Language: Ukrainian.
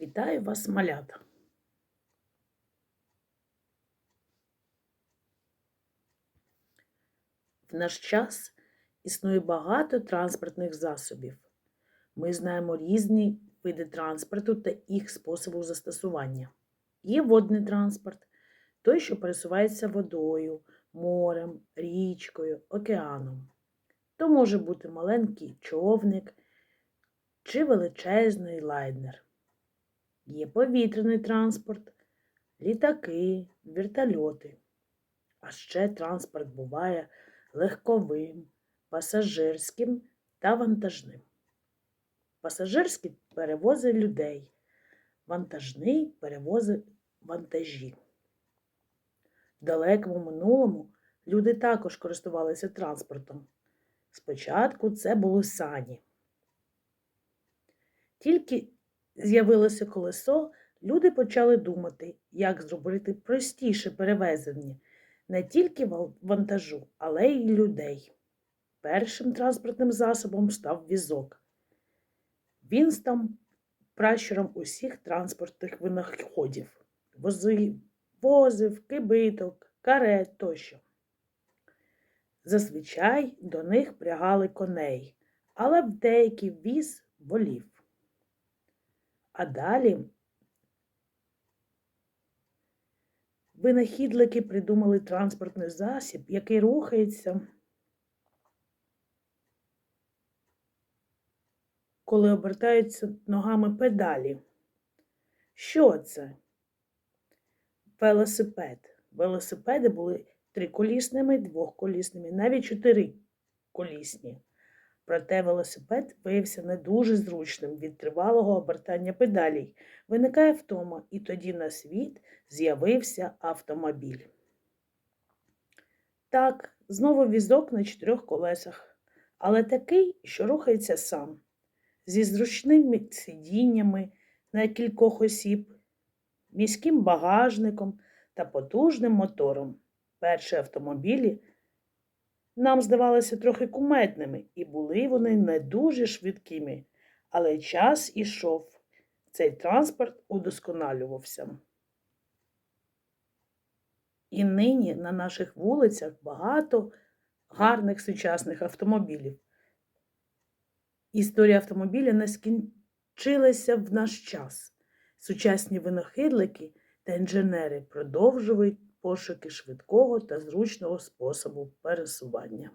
Вітаю вас, малята! В наш час існує багато транспортних засобів. Ми знаємо різні види транспорту та їх способу застосування. Є водний транспорт, той, що пересувається водою, морем, річкою, океаном. То може бути маленький човник чи величезний лайнер. Є повітряний транспорт, літаки, вертольоти. А ще транспорт буває легковим, пасажирським та вантажним. Пасажирський перевозить людей, вантажний перевозить вантажі. В далекому минулому люди також користувалися транспортом. Спочатку це були сані. Тільки з'явилося колесо, люди почали думати, як зробити простіше перевезення не тільки вантажу, але й людей. Першим транспортним засобом став візок. Він став пращуром усіх транспортних винаходів, вози, возив, кибиток, карет тощо. Зазвичай до них прягали коней, але в деякий віз волів. А далі винахідники придумали транспортний засіб, який рухається, коли обертаються ногами педалі. Що це? Велосипед. Велосипеди були триколісними, двохколісними, навіть чотириколісні. Проте велосипед виявився не дуже зручним від тривалого обертання педалей. Виникає втома, і тоді на світ з'явився автомобіль. Так, знову візок на чотирьох колесах, але такий, що рухається сам, зі зручними сидіннями на кількох осіб, міським багажником та потужним мотором. Перші автомобілі нам здавалися трохи кумедними, і були вони не дуже швидкими, але час ішов, цей транспорт удосконалювався. І нині на наших вулицях багато гарних сучасних автомобілів. Історія автомобіля не скінчилася в наш час. Сучасні винахідники та інженери продовжують пошуки швидкого та зручного способу пересування.